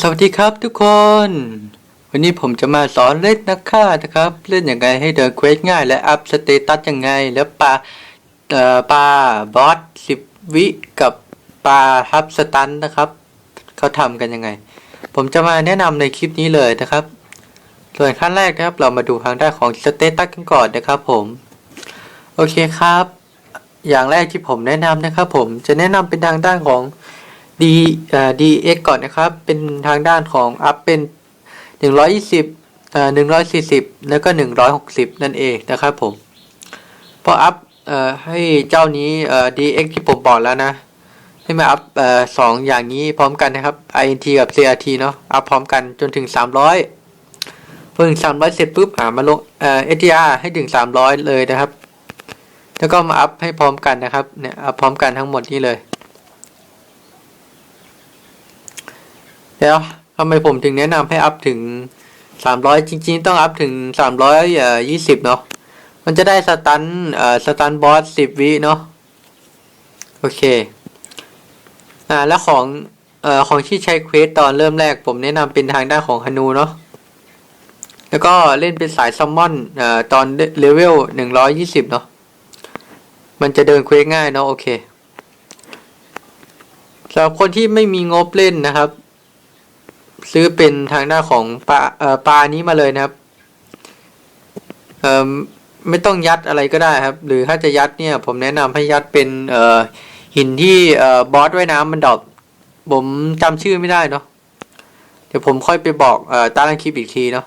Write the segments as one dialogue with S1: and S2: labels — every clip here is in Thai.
S1: สวัสดีครับทุกคน วันนี้ผมจะมาสอนเล่นนักฆ่านะครับ เล่นยังไงให้เดินเควสง่าย และอัพสเตตัสยังไง แล้วปลาปลาบอสสิบวิกับปลาฮับสตันนะครับเขาทำกันยังไง ผมจะมาแนะนำในคลิปนี้เลยนะครับ ส่วนขั้นแรกนะครับ เรามาดูทางด้านของสเตตัสกันก่อนนะครับผม โอเคครับ อย่างแรกที่ผมแนะนำนะครับ ผมจะแนะนำเป็นทางด้านของ D เอ่อ DX ก่อนนะครับ เป็นทางด้านของ up เป็น 120อ่อ140 แล้วก็ 160 นั่นเองนะครับผมพอ up เอ่อให้เจ้านี้เอ่อ DX ที่ผมบอกแล้วนะ ให้มา up เอ่อสองอย่างนี้พร้อมกันนะครับ INT กับ CRT เนาะ up พร้อมกันจนถึง 300พอถึง300 เสร็จปุ๊บอ่ามาลงเอ่อ STR ให้ถึง 300 เลยนะครับ แล้วก็มา up ให้พร้อมกันนะครับเนี่ย up พร้อมกันทั้งหมดนี้เลย เดี๋ยวทำไมผมถึงแนะนำให้อัพถึงสามร้อยจริง ๆ ต้องอัพถึงสามร้อยเอ่อยี่สิบเนาะมันจะได้สตันเอ่อสตันบอสสิบวิเนาะโอเค อ่า แล้วของเอ่อของที่ใช้เควสตอนเริ่มแรกผมแนะนำเป็นทางด้านของฮานูเนาะแล้วก็เล่นเป็นสายซัมมอนเอ่อตอนเลเวลหนึ่งร้อยยี่สิบเนาะมันจะเดินเควสง่ายเนาะโอเคสำหรับคนที่ไม่มีงบเล่นนะครับ ซื้อเป็นทางด้านของปลาเอ่อปลานี้มาเลยนะครับเอ่อไม่ต้องยัดอะไรก็ได้ครับ หรือถ้าจะยัดเนี่ย ผมแนะนำให้ยัดเป็นเอ่อหินที่เอ่อบอสว่ายน้ำมันดรอปผมจำชื่อไม่ได้เนาะเดี๋ยวผมค่อยไปบอกเอ่อต้ล่างคลิปอีกทีเนาะ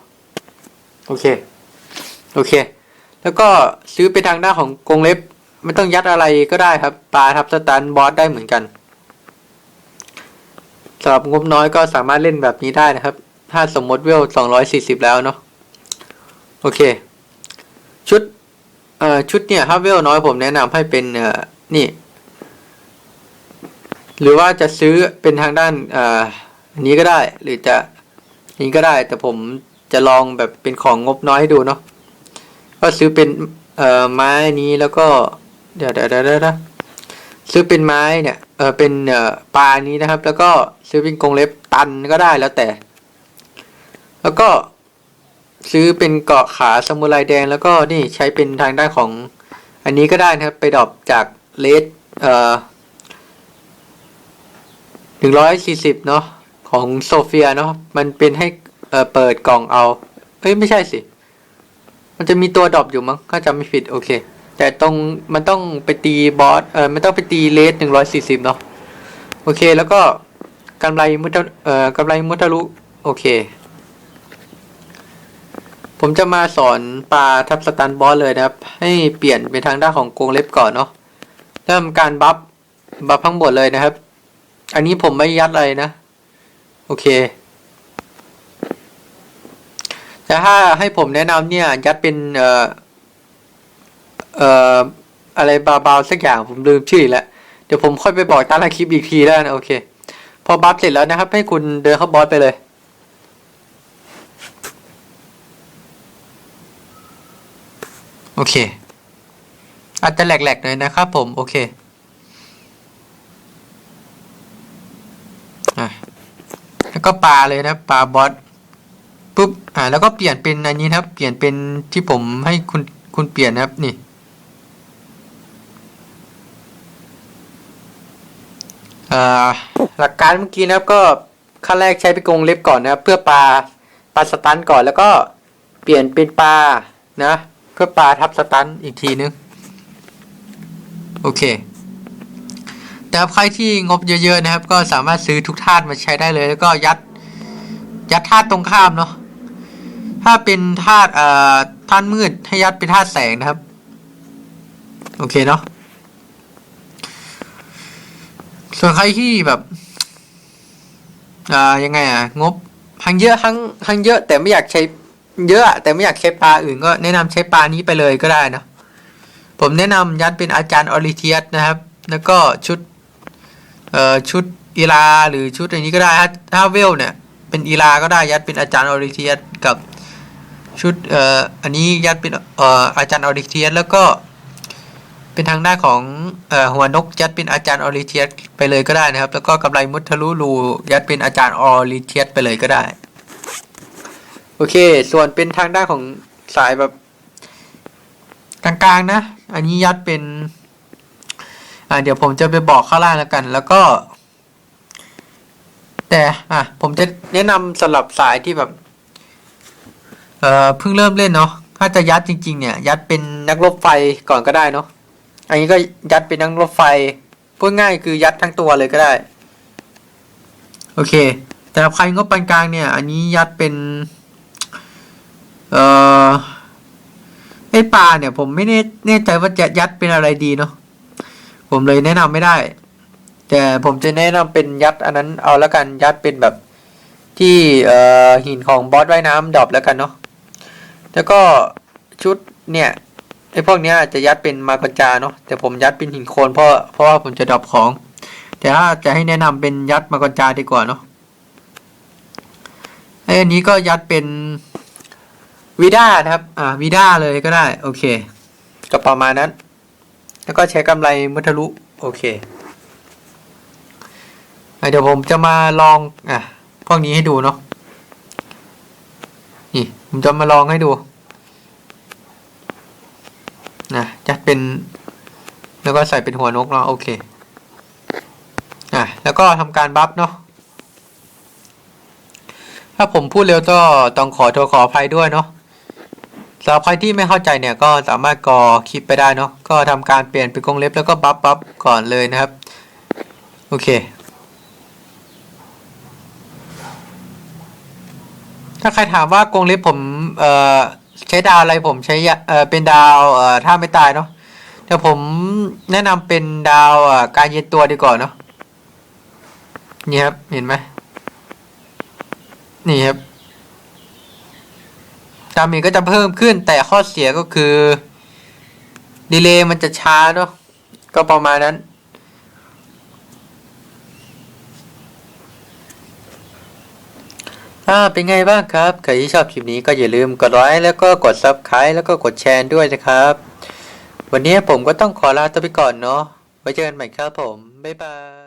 S1: โอเคโอเค แล้วก็ซื้อเป็นทางด้านของกรงเล็บ ไม่ต้องยัดอะไรก็ได้ครับปลาทับสตันบอสได้เหมือนกัน สำหรับงบน้อยก็สามารถเล่นแบบนี้ได้นะครับ ถ้าสมมติเวลสองร้อยสี่สิบแล้วเนาะโอเค ชุดเอ่อชุดเนี่ยถ้าเวลน้อยผมแนะนำให้เป็นเอ่อนี่ หรือว่าจะซื้อเป็นทางด้านเอ่ออันนี้ก็ได้ หรือจะนี้ก็ได้ แต่ผมจะลองแบบเป็นของงบน้อยให้ดูเนาะก็ซื้อเป็นเอ่อไม้นี้แล้วก็ เดี๋ยวเดี๋ยวเดี๋ยวเดี๋ยว ซื้อเป็นไม้เนี่ยเออเป็นเอ่อปลานี้นะครับ แล้วก็ซื้อเป็นกรงเล็บตันก็ได้แล้วแต่ แล้วก็ซื้อเป็นเกาะขาสมุไรแดง แล้วก็นี่ใช้เป็นทางด้านของอันนี้ก็ได้นะครับ ไปดรอปจากเลสเอ่อหนึ่งร้อยสี่สิบเนาะของโซเฟียเนาะมันเป็นให้เอ่อเปิดกล่องเอาเอ้ยไม่ใช่สิ มันจะมีตัวดรอปอยู่มั้งถ้าจำไม่ผิดโอเค แต่ตรงมันต้องไปตีบอสเออมันต้องไปตีเลสหนึ่งร้อยสี่สิบเนาะโอเคแล้วก็กำไรมุทะเอ่อกำไรมุทะลุโอเค ผมจะมาสอนปลาทับสตันบอสเลยนะครับ ให้เปลี่ยนเป็นทางด้านของกรงเล็บก่อนเนาะเริ่มการบัฟบัฟทั้งหมดเลยนะครับ อันนี้ผมไม่ยัดอะไรนะ โอเคแต่ถ้าให้ผมแนะนำเนี่ยยัดเป็นเอ่อ เอ่ออะไรเบาสักอย่างผมลืมชื่อแล้วเดี๋ยวผมค่อยไปบอกต้างคลิปอีกทีแล้วนะโอเค พอบัฟเสร็จแล้วนะครับ ให้คุณเดินเข้าบอสไปเลยโอเค อาจจะแหลกๆหน่อยนะครับผม โอเคอะแล้วก็ปลาเลยนะปลาบอสปุ๊บอ่าแล้วก็เปลี่ยนเป็นอันนี้นะครับ เปลี่ยนเป็นที่ผมให้คุณคุณเปลี่ยนนะครับนี่ อ่า หลักการเมื่อกี้นะครับก็ขั้นแรกใช้ไปกรงเล็บก่อนนะครับเพื่อปลาปลาสตันก่อนแล้วก็เปลี่ยนเป็นปลานะเพื่อปลาทับสตันอีกทีนึงโอเคแต่ใครที่งบเยอะๆนะครับ ก็สามารถซื้อทุกธาตุมาใช้ได้เลย แล้วก็ยัดยัดธาตุตรงข้ามเนาะถ้าเป็นธาตุเอ่อธาตุมืดให้ยัดเป็นธาตุแสงนะครับ โอเคเนาะ ส่วนใครที่แบบอ่ายังไงอะ งบทั้งเยอะทั้งทั้งเยอะแต่ไม่อยากใช้เยอะ แต่ไม่อยากใช้ปลาอื่นก็แนะนำใช้ปลานี้ไปเลยก็ได้นะผมแนะนำยัดเป็นอาจารย์ออริเทียสนะครับ แล้วก็ชุดเอ่อชุดอีลาหรือชุดอันนี้ก็ได้ถ้าเวลเนี่ย เป็นอีลาก็ได้ยัดเป็นอาจารย์ออริเทียสกับชุดเอ่ออันนี้ยัดเป็นเอ่ออาจารย์ออริเทียสแล้วก็ เป็นทางด้านของอหัวนกยัดเป็นอาจารย์ออริเทียสไปเลยก็ได้นะครับ แล้วก็กำไรมุดทะลุรูยัดเป็นอาจารย์ออริเทียสไปเลยก็ได้ โอเค ส่วนเป็นทางด้านของสายแบบกลางๆนะ อันนี้ยัดเป็น อ่าเดี๋ยวผมจะไปบอกข้างล่างแล้วกัน แล้วก็ แต่อะผมจะแนะนำสำหรับสายที่แบบ เอ่อเพิ่งเริ่มเล่นเนาะถ้าจะยัดจริง ๆ เนี่ย ยัดเป็นนักรบไฟก่อนก็ได้เนาะ อันนี้ก็ยัดเป็นนักรบไฟพูดง่ายคือยัดทั้งตัวเลยก็ได้ โอเค แต่ใครงบปานกลางเนี่ย อันนี้ยัดเป็น เอ่อไอปลาเนี่ย ผมไม่แน่ใจว่าจะยัดเป็นอะไรดีเนาะผมเลยแนะนำไม่ได้ แต่ผมจะแนะนำเป็นยัดอันนั้นเอาแล้วกันยัดเป็นแบบที่เอ่อหินของบอสว่ายน้ำดรอปแล้วกันเนาะแล้วก็ชุดเนี่ย ไอ้พวกเนี้ยจะยัดเป็นมากระจาเนาะแต่ผมยัดเป็นหินโคลนเพราะเพราะว่าผมจะดรอปของ แต่ถ้าจะให้แนะนำเป็นยัดมากระจาดีกว่าเนาะไอ้อันนี้ก็ยัดเป็นวีด้านะครับ อ่าวีด้าเลยก็ได้ โอเค ก็ประมาณนั้น แล้วก็ใช้กำไรมุทะลุ โอเคอะเดี๋ยวผมจะมาลอง อะ พวกนี้ให้ดูเนาะ นี่ ผมจะมาลองให้ดู นะจัด เป็น แล้วก็ใส่เป็นหัวนกเนาะโอเคอะแล้วก็ทำการบัฟเนาะถ้าผมพูดเร็วก็ต้องขอโทษขออภัยด้วยเนาะสำหรับใครที่ไม่เข้าใจเนี่ยก็สามารถกอคลิปไปได้เนาะก็ทำการเปลี่ยนเป็นกรงเล็บแล้วก็บัฟบัฟก่อนเลยนะครับ โอเค ถ้าใครถามว่ากรงเล็บผมเอ่อใช้ดาวอะไรผมใช้เอ่อเป็นดาวเอ่อถ้าไม่ตายเนาะ แต่ผมแนะนำเป็นดาวอ่อการเย็นตัวดีกว่าเนาะนี่ครับ เห็นไหมนี่ครับดาเมจก็จะเพิ่มขึ้นแต่ข้อเสียก็คือ ดีเลย์มันจะช้าเนาะก็ประมาณนั้นถ้าเป็นไงบ้างครับ ใครที่ชอบคลิปนี้ก็อย่าลืมกดไลค์แล้วก็กด Subscribe แล้วก็กดแชร์ด้วยนะครับ วันนี้ผมก็ต้องขอลาตัวไปก่อนเนาะไว้เจอกันใหม่ครับผม บ๊ายบาย